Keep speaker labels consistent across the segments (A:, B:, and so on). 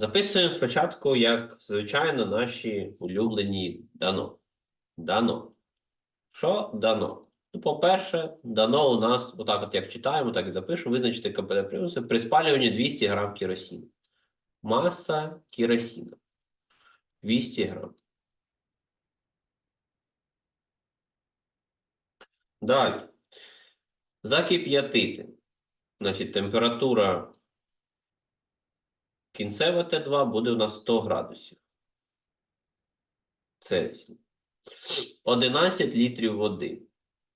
A: Записуємо спочатку, як звичайно, наші улюблені дано. Дано. Що дано? Ну, по-перше, дано у нас, отак, от як читаємо, так і запишемо, визначити КПД примуси при спалюванні 200 грам керосину. Маса керосина. 200 грам. Далі. Закип'ятити. Значить, температура кінцева Т2 буде у нас 100 градусів. Цельсія. 11 літрів води.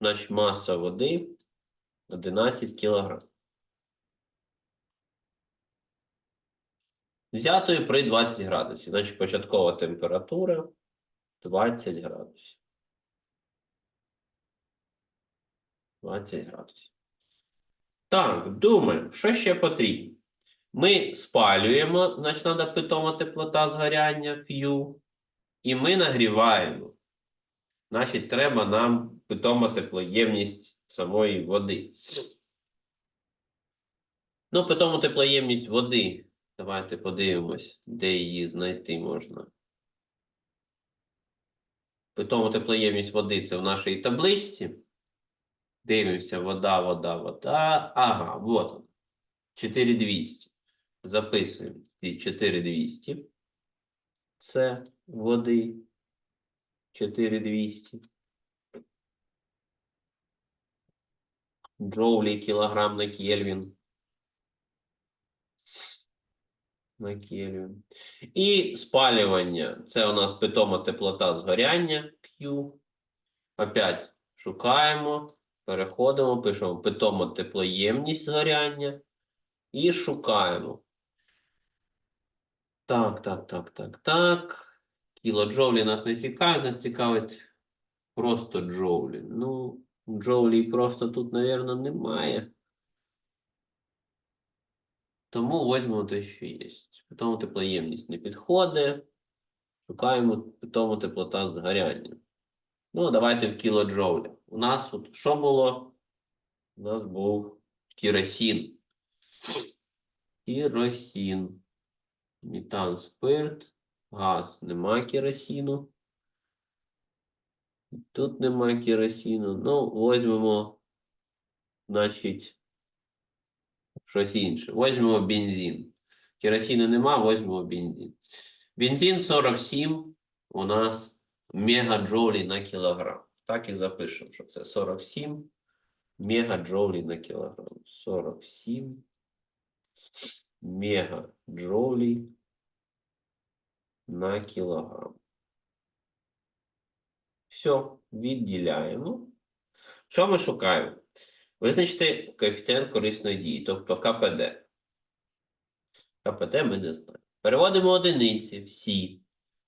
A: Значить, маса води 11 кілограм. Взятою при 20 градусів. Значить, початкова температура 20 градусів. 20 градусів. Так, думаємо, що ще потрібно? Ми спалюємо, значить, треба питома теплота згоряння Q, і ми нагріваємо. Значить, треба нам питома теплоємність самої води. Ну, питому теплоємність води. Давайте подивимось, де її знайти можна. Питому теплоємність води це в нашій табличці. Дивимося, вода, вода, вода. Ага, он. 4200. Записуємо ці 4200. Це води. 4200. Джоулі кілограм на Кельвін. На Кельвін. І спалювання. Це у нас питома теплота згоряння Q. Опять шукаємо, переходимо, пишемо питома теплоємність згоряння. І шукаємо. Так, так, так, так, так. Кілоджоулі нас не цікавить, нас цікавить просто джоулі. Ну, джоулі просто тут, мабуть, немає. Тому візьмемо те, що є. Питому теплоємність не підходить. Шукаємо питому теплота згоряння. Ну, давайте в кілоджоулі. У нас тут що було? У нас був керосин. Керосин. Метан, спирт, газ. Нема керосину. Тут нема керосину. Ну, візьмемо, значить, щось інше. Візьмемо бензин. Керосину нема, візьмемо бензин. Бензин 47 у нас мегаджоулі на кілограм. Так і запишемо, що це 47 мегаджоулі на кілограм. 47 мегаджоулі на кілограм. Все, відділяємо. Що ми шукаємо? Визначити коефіцієнт корисної дії, тобто КПД. КПД ми не знаємо. Переводимо одиниці всі.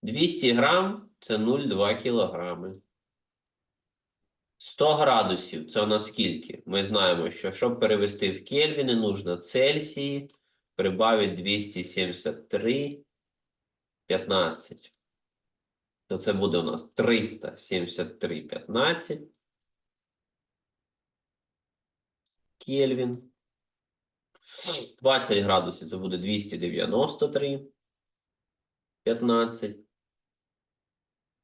A: 200 грам це 0,2 кілограми. 100 градусів це у нас скільки? Ми знаємо, що щоб перевести в Кельвіни, нужно Цельсії прибавити 273, 15. То це буде у нас 373, 15. Кельвін. 20 градусів це буде 293, 15.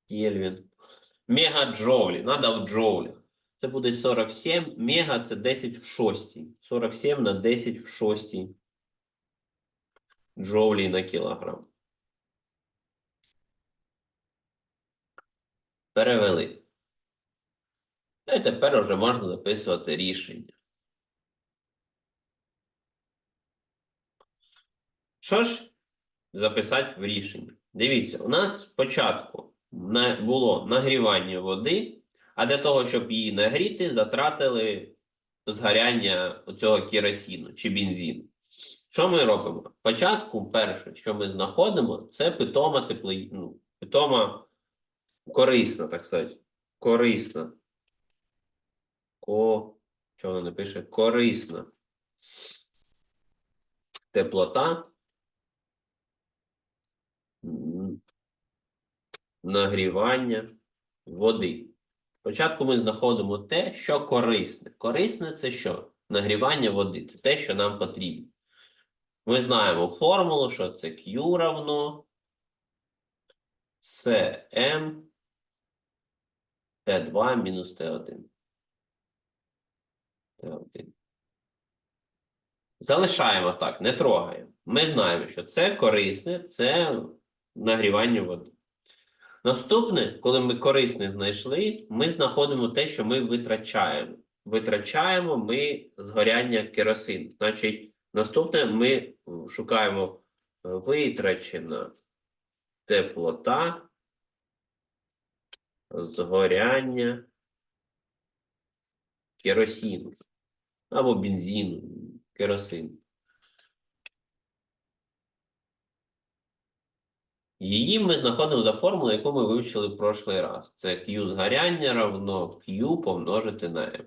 A: Кельвін. Мегаджоулі. Надо в джоулях. Це буде 47. Мега це 10 в 6. 47 на 10 в 6. Джоулі на кілограм. Перевели. І тепер вже можна записувати рішення. Що ж записати в рішення? Дивіться, у нас спочатку було нагрівання води, а для того, щоб її нагріти, затратили згоряння цього керосину чи бензину. Що ми робимо? Спочатку, перше, що ми знаходимо, це питома тепло... ну, питома корисна, так сказати. Корисна. Ко... Чого не пише? Корисна. Теплота. Нагрівання води. Спочатку ми знаходимо те, що корисне. Корисне це що? Нагрівання води. Це те, що нам потрібно. Ми знаємо формулу, що це Q равно CM Т2 мінус Т1. Т1. Залишаємо так, не трогаємо. Ми знаємо, що це корисне, це нагрівання води. Наступне, коли ми корисне знайшли, ми знаходимо те, що ми витрачаємо. Витрачаємо ми згоряння керосин. Значить, наступне ми шукаємо е, витрачена теплота згоряння керосину або бензину, керосин. Її ми знаходимо за формулою, яку ми вивчили в прошлий раз. Це Q згоряння равно Q помножити на M.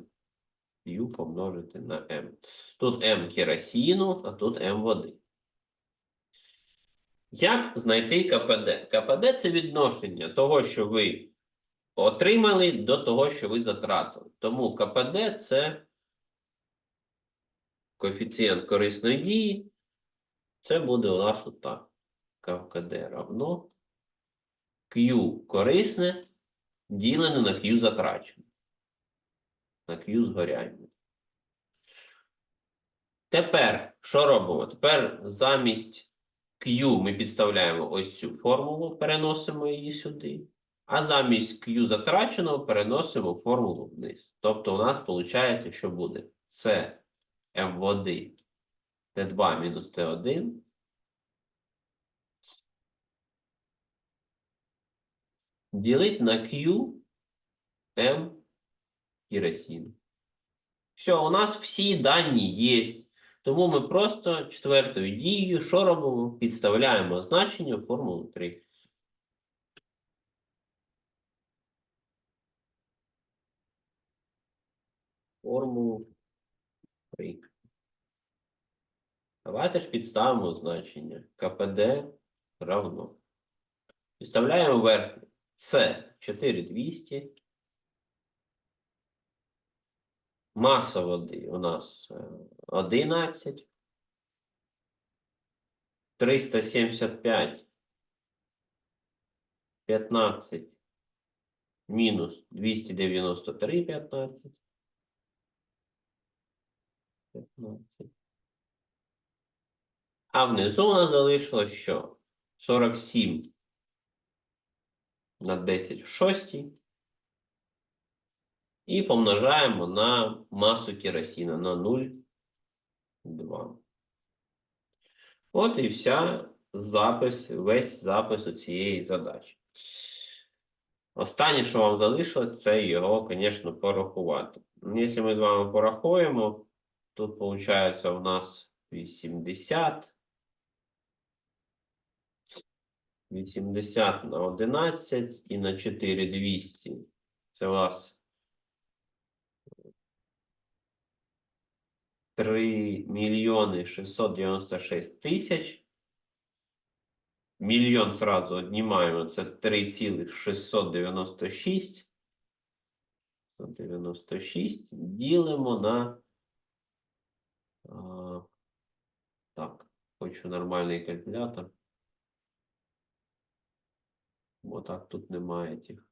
A: Q помножити на M. Тут M керосину, а тут M води. Як знайти КПД? КПД це відношення того, що ви отримали, до того, що ви затратили. Тому КПД це коефіцієнт корисної дії. Це буде у нас отак. КПД равно Q корисне ділене на Q затрачене. На Q згоряння. Тепер що робимо? Тепер замість Q ми підставляємо ось цю формулу, переносимо її сюди. А замість Q затраченого переносимо формулу вниз. Тобто у нас виходить, що буде С М води Т2 мінус Т1 ділить на Q M керосин. Все, у нас всі дані є. Тому ми просто четвертою дією, що робимо? Підставляємо значення в формулу 3. Формулу 3. Давайте ж підставимо значення. КПД равно. Підставляємо верхнє. С 4200. Маса води у нас е, 11. 375. 15. Мінус 293, 15. 15. А внизу у нас залишилось що? 47 на 10 в шостій. І помножаємо на масу керосина на 0,2. От і вся запис, весь запис у цієї задачі. Останнє, що вам залишилось, це його, звісно, порахувати. Якщо ми з вами порахуємо, тут виходить у нас 80. 80 на 11 і на 4200. Це у вас 3 мільйони 696 тисяч. Мільйон сразу віднімаємо. Це 3,696. 96 ділимо на. А, так, хочу нормальний калькулятор. Бо так тут немає тих.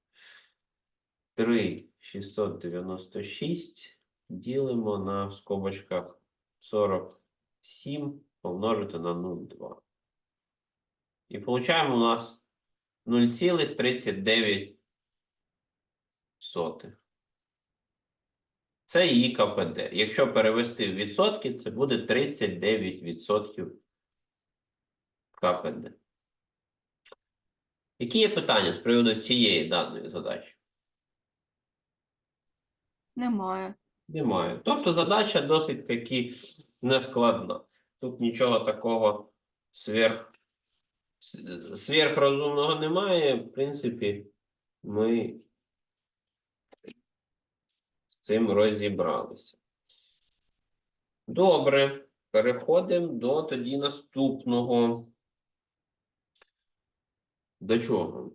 A: 3,696 ділимо на в скобочках 47 помножити на 0,2. І получаємо у нас 0,39. Це її КПД. Якщо перевести в відсотки, це буде 39% КПД. Які є питання з приводу цієї даної задачі?
B: Немає.
A: Немає. Тобто задача досить таки нескладна. Тут нічого такого сверх, сверхрозумного немає. В принципі, ми з цим розібралися. Добре. Переходимо до тоді наступного. До чого?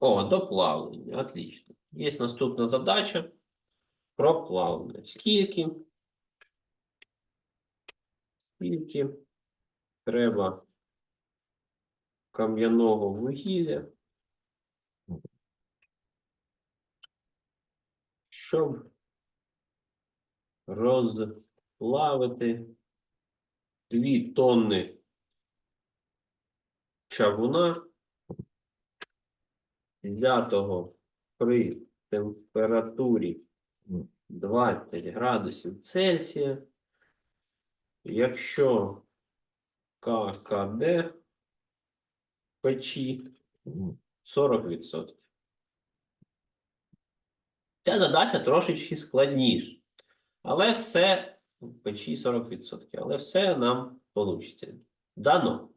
A: О, до плавлення. Отлично. Є наступна задача про плавлення. Скільки? Скільки треба кам'яного вугілля, щоб розплавити 2 тонни чавуна, взятого при температурі 20 градусів Цельсія, якщо ККД печі 40%. Ця задача трошечки складніша. Але все печі 40%. Але все нам вийде. Дано.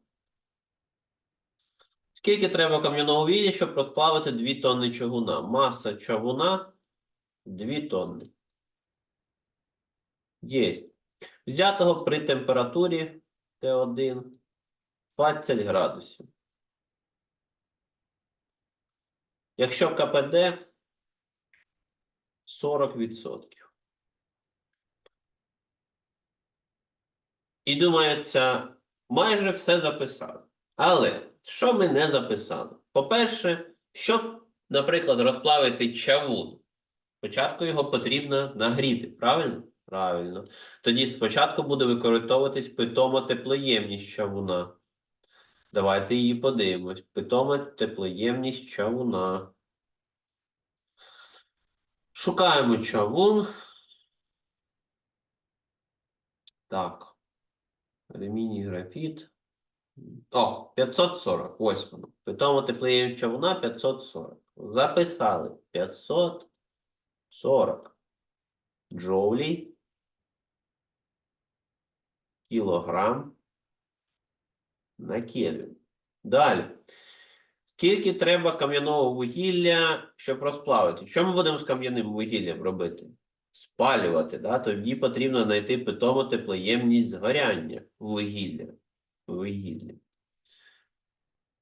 A: Скільки треба кам'яного вугілля, щоб розплавити 2 тонни чавуна? Маса чавуна 2 тонни. Є. Взятого при температурі Т1 20 градусів. Якщо КПД 40%. І думаю, це майже все записали. Але що ми не записали? По-перше, щоб, наприклад, розплавити чавун, спочатку його потрібно нагріти, правильно? Правильно. Тоді спочатку буде використовуватись питома теплоємність чавуна. Давайте її подивимось. Питома теплоємність чавуна. Шукаємо чавун. Так. Алюміній графіт. О, 540. Ось воно. Питома теплоємність чавуна 540. Записали 540 джоулей кілограм на Кельвін. Далі. Скільки треба кам'яного вугілля, щоб розплавити? Що ми будемо з кам'яним вугіллям робити? Спалювати, да? тоді потрібно знайти питому теплоємність згоряння вугілля. Вугілля.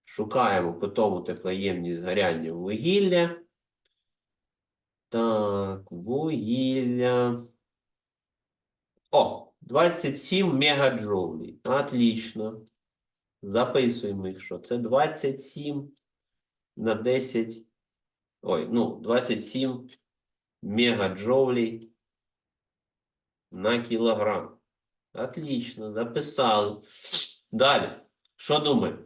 A: Шукаємо питому теплоємність згоряння вугілля. Так, вугілля. О, 27 мегаджоулей. Отлично. Записуємо їх, що це 27 на 10. Ой, ну, 27 мегаджоулей на кілограм. Отлично, записали. Далі. Що думаємо?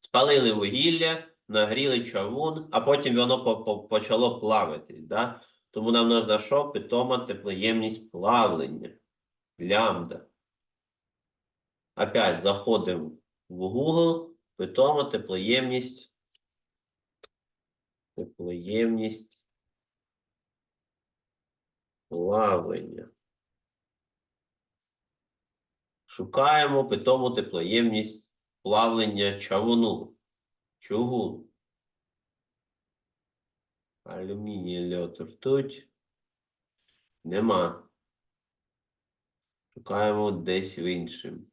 A: Спалили вугілля, нагріли чавун, а потім воно по- по- почало плавати. Да? Тому нам нужна що? Питома теплоємність плавлення. Лямбда. Опять заходимо в Google, питома теплоємність. Теплоємність плавлення. Шукаємо питому теплоємність плавлення чавуну. Чугун. Алюміній, льот, ртуть. Нема. Шукаємо десь в іншим.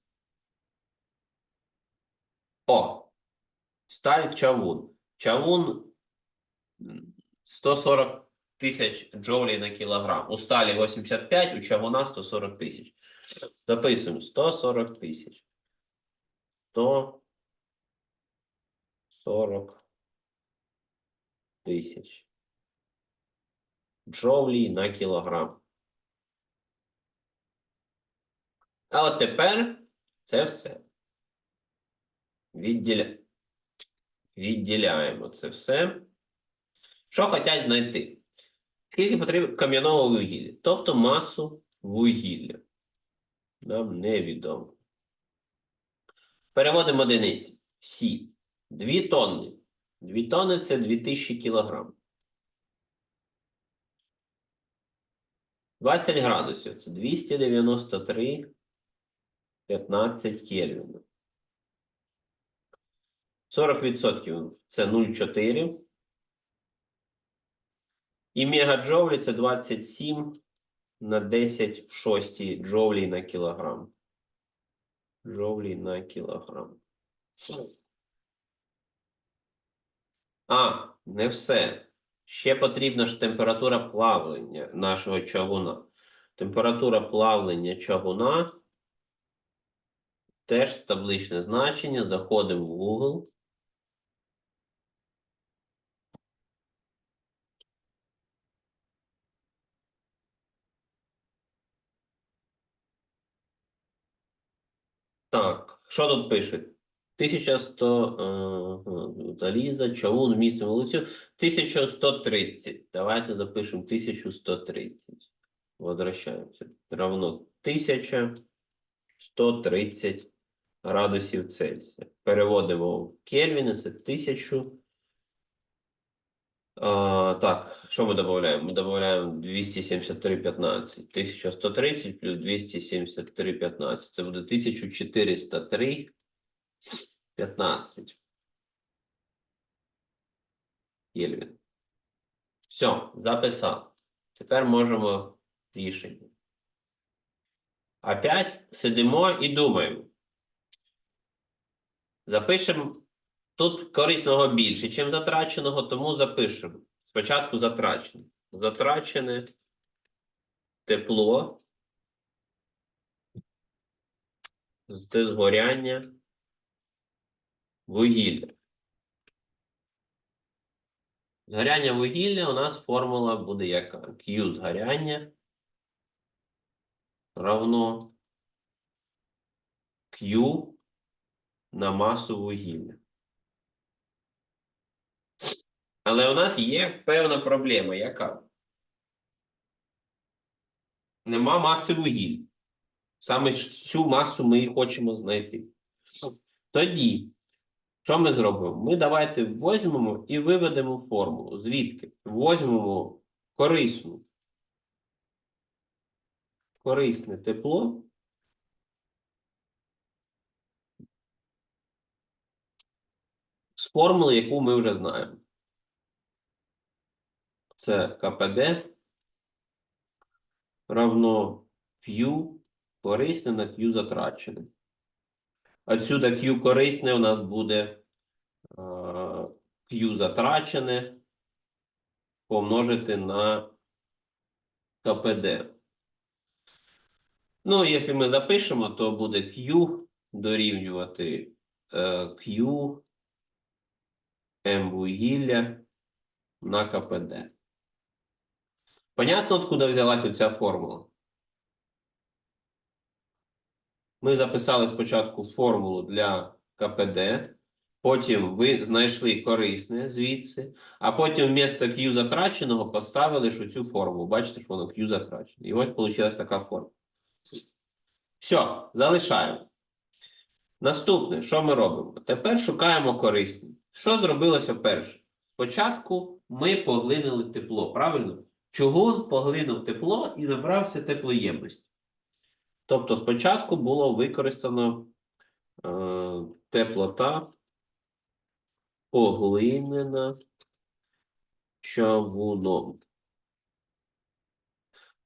A: О! Сталь чавун. Чавун 140 тисяч джоулей на кілограм. У сталі 85, у чавуна 140 тисяч. Записуємо 140 тисяч. 140 тисяч. Джоулей на кілограм. А от тепер це все. Відділя... Відділяємо це все. Що хочуть знайти? Скільки потрібно кам'яного вугілля? Тобто масу вугілля. Нам невідомо. Переводимо одиниці. Сі. 2 тонни. 2 тонни це 2000 кілограм. 20 градусів це 293 15 Кельвіна. 40% це 0,4. І мегаджоулі це 27 на 10 в 6 джоулей на кілограм. Джоулей на кілограм. А, не все. Ще потрібна ж температура плавлення нашого чавуна. Температура плавлення чавуна теж табличне значення. Заходимо в Google. Так, що тут пишуть? 1100 е, заліза, чавун, місто вулицю. 1130. Давайте запишемо 1130. Возвращаємося. Равно 1130 градусів Цельсія. Переводимо в Кельвіни, це 1000. А, так, що ми додаємо? Ми додаємо 273,15. 1130 плюс 273,15. Це буде 1403. 15. Кельвін. Все, записав. Тепер можемо рішення. Опять сидимо і думаємо. Запишемо тут корисного більше, чим затраченого, тому запишемо. Спочатку затрачене. Затрачене тепло згоряння вугілля. Згоряння вугілля у нас формула буде яка? Q згоряння равно Q на масу вугілля. Але у нас є певна проблема, яка? Нема маси вугілля. Саме цю масу ми хочемо знайти. Тоді, що ми зробимо? Ми давайте візьмемо і виведемо формулу. Звідки? Возьмемо корисну. Корисне тепло. З формули, яку ми вже знаємо. Це КПД равно Q корисне на Q затрачене. Отсюда Q корисне у нас буде Q затрачене помножити на КПД. Ну, якщо ми запишемо, то буде Q дорівнювати е, Q М вугілля на КПД. Понятно, откуда взялась оця формула? Ми записали спочатку формулу для КПД, потім ви знайшли корисне звідси, а потім вмісто Q затраченого поставили ж цю формулу. Бачите, що воно Q затрачене. І ось вийшла така формула. Все, залишаємо. Наступне, що ми робимо? Тепер шукаємо корисне. Що зробилося перше? Спочатку ми поглинули тепло, правильно? Чугун поглинув тепло і набрався теплоємності. Тобто спочатку було використано е, теплота поглинена чавуном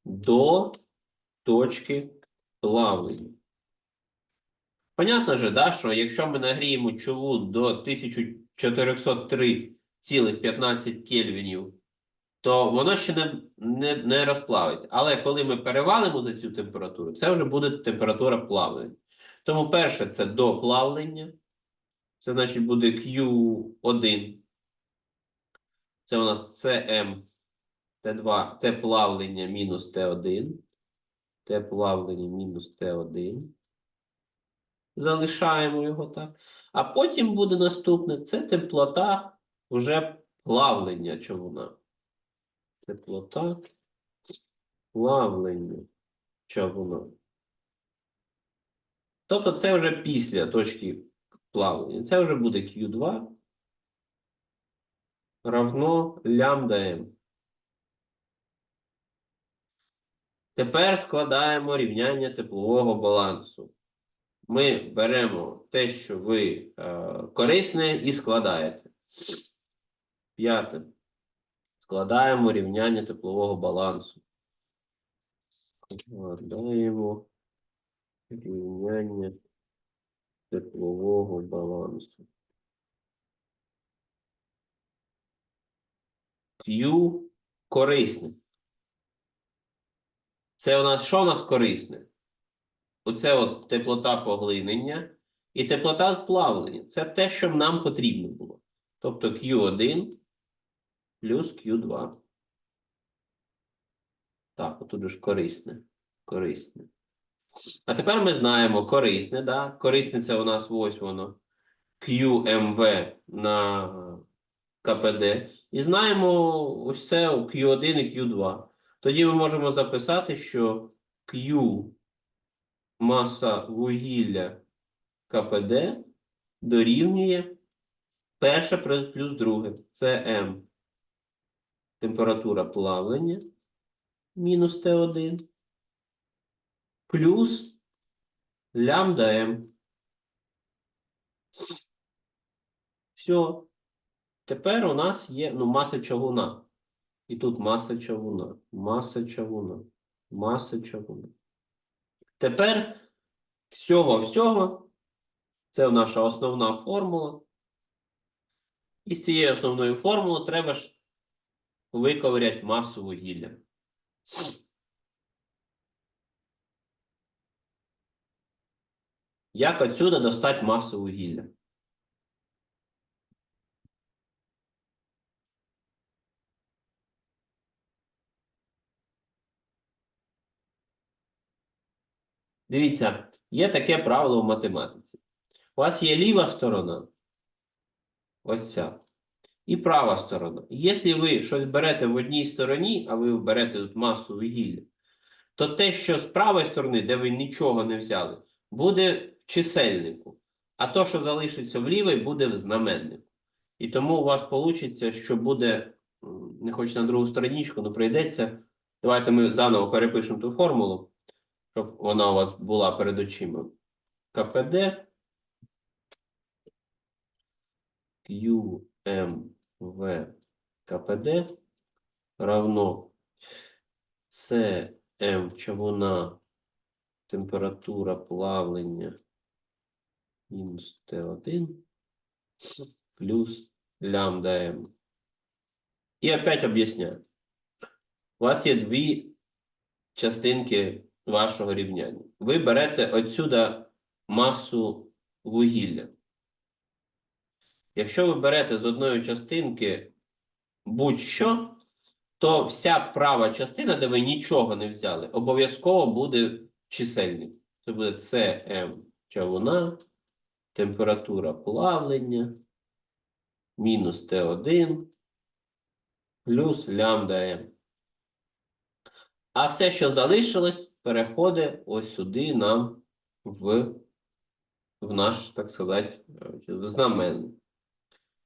A: до точки плавлення. Понятно же, да, що якщо ми нагріємо човун до 1403,15 кельвінів, то воно ще не, не, не розплавиться. Але коли ми перевалимо за цю температуру, це вже буде температура плавлення. Тому перше це до плавлення. Це значить буде Q1. Це нас CM Т2, Т плавлення мінус Т1. Т плавлення мінус Т1. Залишаємо його так. А потім буде наступне це теплота вже плавлення човуна. Теплота плавлення човуна. Тобто це вже після точки плавлення. Це вже буде Q2 равно лямбда m. Тепер складаємо рівняння теплового балансу. Ми беремо те, що ви е, корисне, і складаєте. П'яте. Складаємо рівняння теплового балансу. Складаємо рівняння теплового балансу. Q корисне. Це у нас що у нас корисне? оце от теплота поглинення і теплота плавлення. Це те, що нам потрібно було. Тобто Q1 плюс Q2. Так, отут ж корисне. Корисне. А тепер ми знаємо корисне, да? Корисне це у нас ось воно. QMV на КПД. І знаємо ось це у Q1 і Q2. Тоді ми можемо записати, що Q маса вугілля КПД дорівнює перше плюс друге. Це М. Температура плавлення мінус Т1 плюс лямбда М. Все. Тепер у нас є ну, маса човуна. І тут маса човуна, маса човуна, маса човуна. Тепер всього-всього, це наша основна формула. І з цієї основної формули треба ж виковиряти масу вугілля. Як отсюда достати масу вугілля? Дивіться, є таке правило в математиці. У вас є ліва сторона, ось ця, і права сторона. Якщо ви щось берете в одній стороні, а ви берете тут масу вугілля, то те, що з правої сторони, де ви нічого не взяли, буде в чисельнику. А то, що залишиться в лівій, буде в знаменнику. І тому у вас вийде, що буде, не хочу на другу страничку, але прийдеться. Давайте ми заново перепишемо ту формулу щоб вона у вас була перед очима. КПД QMV КПД равно CM човуна температура плавлення мінус Т1 плюс лямбда М. І опять об'ясняю. У вас є дві частинки вашого рівняння. Ви берете отсюда масу вугілля. Якщо ви берете з одної частинки будь-що, то вся права частина, де ви нічого не взяли, обов'язково буде чисельник. Це буде CM човуна, температура плавлення, мінус Т1, плюс лямбда М. А все, що залишилось, переходить ось сюди нам в, в наш, так сказати, е, знаменник.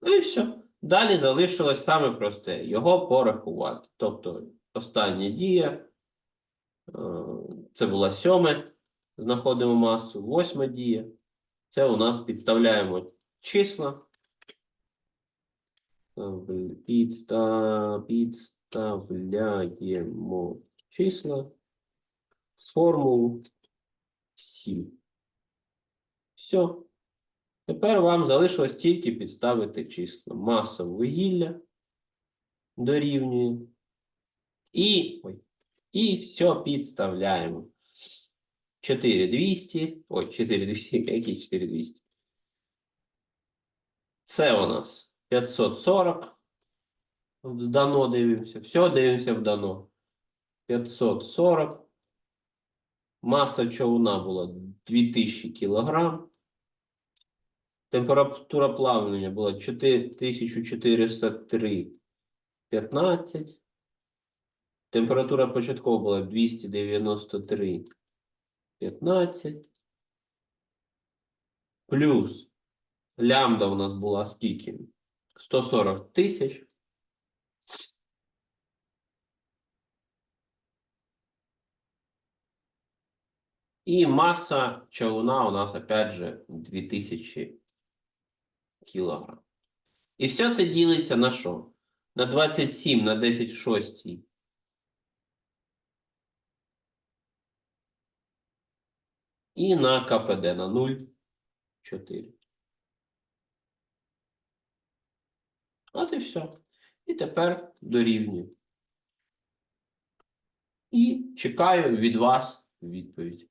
A: Ну і все. Далі залишилось саме просте його порахувати. Тобто остання дія, е, це була сьоме, знаходимо масу, восьма дія. Це у нас підставляємо числа. Підста- Підставляємо числа формулу 7. Все. Тепер вам залишилось тільки підставити числа. Маса вугілля дорівнює. І, ой, і все підставляємо. 4200. Ой, 4200. Які 4200? Це у нас 540. В дано дивимося. Все, дивимося в дано. 540. Маса човна була 2000 кг. Температура плавлення була 1403,15. Температура початкова була 293,15. Плюс лямбда у нас була скільки? 140 тисяч. І маса човна у нас, опять же, 2000 кілограм. І все це ділиться на що? На 27 на 10 шостій. І на КПД на 0,4. От і все. І тепер дорівнюю. І чекаю від вас відповідь.